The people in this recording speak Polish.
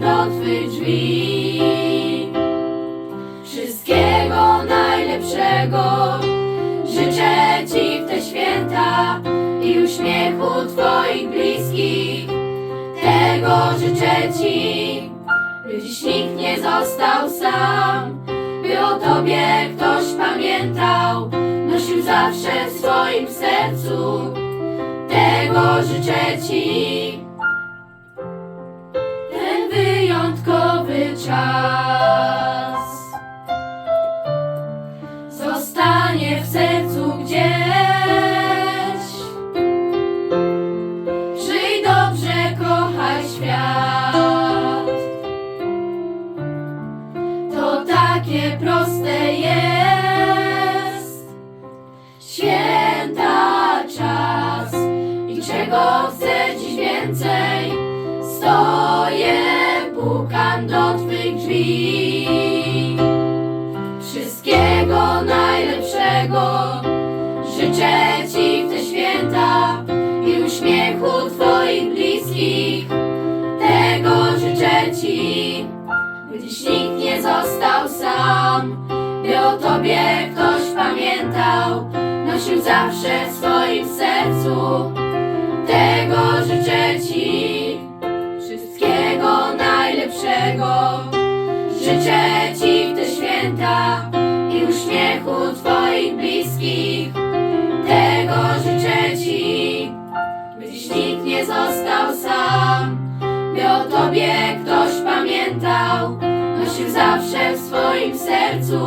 do Twych drzwi. Wszystkiego najlepszego życzę Ci w te święta i uśmiechu Twoich bliskich. Tego życzę Ci, by dziś nikt nie został sam, by o Tobie ktoś pamiętał, nosił zawsze w swoim sercu. Tego życzę Ci. Czas zostanie w sercu gdzieś. Żyj dobrze, kochaj świat. To takie proste jest. Święta czas i czego chcę dziś więcej? Stoję, Wszystkiego najlepszego życzę Ci w te święta i uśmiechu Twoich bliskich. Tego życzę Ci, dziś nikt nie został sam, by o Tobie ktoś pamiętał, nosił zawsze w swoim sercu. Tego życzę Ci, wszystkiego najlepszego. Życzę Ci w te święta i uśmiechu Twoich bliskich. Tego życzę Ci, by dziś nikt nie został sam, by o Tobie ktoś pamiętał, nosił zawsze w swoim sercu.